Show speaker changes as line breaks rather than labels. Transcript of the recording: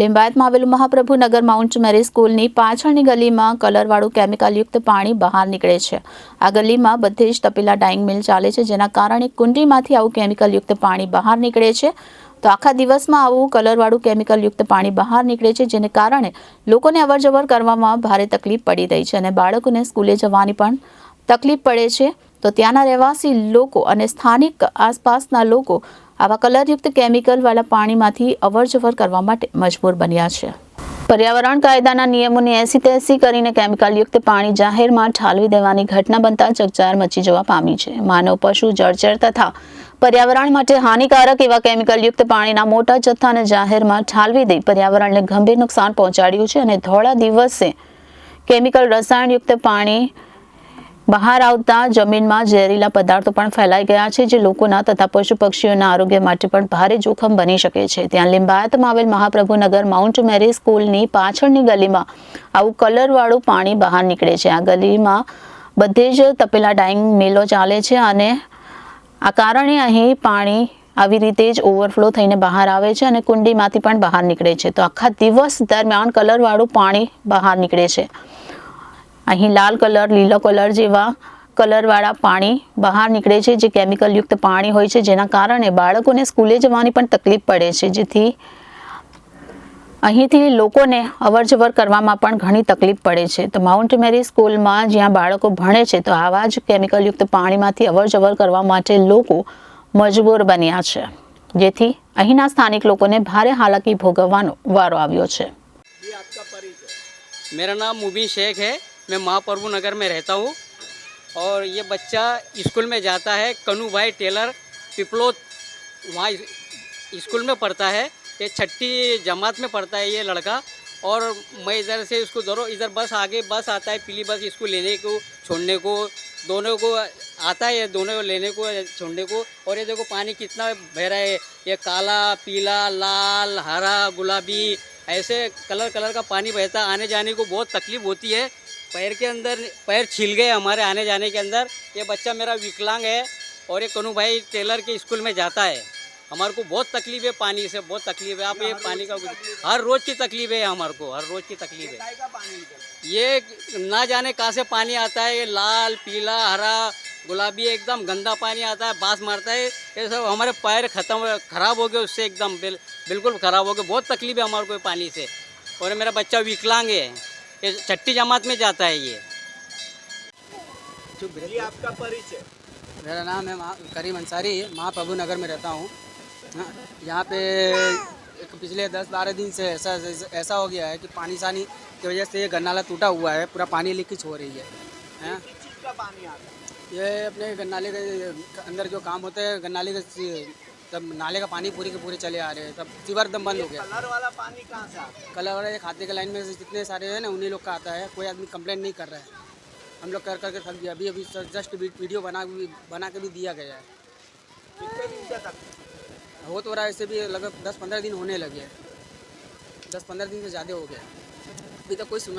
લિંબાયતમાં આવેલું મહાપ્રભુનગર માઉન્ટ મેરી સ્કૂલની પાછળની ગલીમાં કલરવાળું કેમિકલયુક્ત પાણી બહાર નીકળે છે. આ ગલીમાં બધે જ તપેલા ડાઇંગ મિલ ચાલે છે, જેના કારણે કુંડીમાંથી આવું કેમિકલયુક્ત પાણી બહાર નીકળે છે. તો આખા દિવસમાં આવું કલરવાળું કેમિકલયુક્ત પાણી બહાર નીકળે છે, જેને કારણે લોકોને અવરજવર કરવામાં ભારે તકલીફ પડી રહી છે અને બાળકોને સ્કૂલે જવાની પણ તકલીફ પડે છે. તો ત્યાંના રહેવાસી લોકો અને સ્થાનિક આસપાસના લોકો આવા કલરયુક્ત કેમિકલવાળા પાણીમાંથી અવરજવર કરવા માટે મજબૂર બન્યા છે. પર્યાવરણ કાયદાના નિયમોની એસી તેસી કરીને કેમિકલયુક્ત પાણી જાહેરમાં ઠાલવી દેવાની ઘટના બનતા ચકચાર મચી જવા પામી છે. માનવ પશુ, જળચર તથા પર્યાવરણ માટે હાનિકારક એવા કેમિકલયુક્ત પાણીના મોટા જથ્થાને જાહેરમાં ઠાલવી દઈ પર્યાવરણને ગંભીર નુકસાન પહોંચાડ્યું છે અને ધોળા દિવસે કેમિકલ રસાયણયુક્ત પાણી બહાર આવતા જમીનમાં ઝેરીલા પદાર્થો પણ ફેલાઈ ગયા છે, જે લોકોના તથા પશુ પક્ષીઓના આરોગ્ય માટે પણ ભારે જોખમ બની શકે છે. ત્યાં લિંબાયતમાં આવેલ મહાપ્રભુનગર માઉન્ટ મેરી સ્કૂલની પાછળની ગલીમાં આવું કલરવાળું પાણી બહાર નીકળે છે. આ ગલીમાં બધે જ તપેલા ડાઈંગ મિલો ચાલે છે અને આ કારણે અહીં પાણી આવી રીતે જ ઓવરફ્લો થઈને બહાર આવે છે અને કુંડીમાંથી પણ બહાર નીકળે છે. તો આખા દિવસ દરમિયાન કલરવાળું પાણી બહાર નીકળે છે. અહીં લાલ કલર, લીલો કલર જેવા કલરવાળા પાણી બહાર નીકળે છે, જે કેમિકલયુક્ત પાણી હોય છે, જેના કારણે બાળકોને સ્કૂલે જવાની પણ તકલીફ પડે છે. જેથી અહીંથી લોકોને અવરજવર કરવામાં પણ ઘણી તકલીફ પડે છે. તો માઉન્ટ મેરી સ્કૂલમાં જ્યાં બાળકો ભણે છે, તો આવા જ કેમિકલયુક્ત પાણીમાંથી અવરજવર કરવા માટે લોકો મજબૂર બન્યા છે. જેથી અહીંના સ્થાનિક લોકોને ભારે હાલાકી ભોગવવાનો વારો આવ્યો છે.
મેરા નામ મુબી શેખ હૈ. मैं महाप्रभु नगर में रहता हूँ और ये बच्चा स्कूल में जाता है, कनू भाई टेलर पिपलोत वहाँ स्कूल में पढ़ता है, ये छठी जमात में पढ़ता है ये लड़का और मैं इधर से इसको धरो, इधर बस आगे बस आता है, पीली बस इसको लेने को, छोड़ने को, दोनों को आता है, दोनों को लेने को, छोड़ने को और ये देखो पानी कितना बह रहा है, ये काला, पीला, लाल, हरा, गुलाबी, ऐसे कलर कलर का पानी बहता आने जाने को बहुत तकलीफ़ होती है। पैर के अंदर पैर छिल गए हमारे आने जाने के अंदर। ये बच्चा मेरा विकलांग है और ये कनू भाई टेलर के स्कूल में जाता है। हमारे को बहुत तकलीफ़ है पानी से बहुत तकलीफ़ है। आप ये पानी का हर रोज़ की तकलीफ़ है हमारे को हर रोज़ की तकलीफ़ है। ये ना जाने कहाँ से पानी आता है ये लाल पीला हरा गुलाबी एकदम गंदा पानी आता है बाँस मारता है। ये सब हमारे पैर खत्म खराब हो गए उससे एकदम बिल, बिल्कुल खराब हो गए। बहुत तकलीफ़ है हमारे को पानी से। और मेरा बच्चा विकलांग है। ये छठी जमात में जाता है ये।
ये आपका परिचय।
मेरा नाम है करीम अंसारी महाप्रभु नगर में रहता हूँ। हाँ, यहाँ पे एक पिछले दस बारह दिन से ऐसा ऐसा हो गया है कि पानी सानी की वजह से ये गन्नाला टूटा हुआ है पूरा पानी लीकेज हो रही है। हैं?
किस चीज़ का पानी आता है?
ये अपने गन्नाले के अंदर जो काम होते हैं गन्नाले के तब नाले का पानी पूरी के पूरे चले आ रहे हैं। तब सीवर दम बंद हो गया।
कलर वाला पानी कहाँ से आता है?
कल और ये खाते के लाइन में से जितने सारे हैं ना उन्हीं लोग का आता है। कोई आदमी कंप्लेंट नहीं कर रहा है। हम लोग कर करके थक गया अभी अभी जस्ट वीडियो बना बना के भी दिया गया है।
कितने दिन तक?
हो तो रहा है ऐसे भी लगभग दस पंद्रह दिन होने लगे हैं। दस पंद्रह दिन से ज़्यादा हो गया अभी तक कोई सुनवाई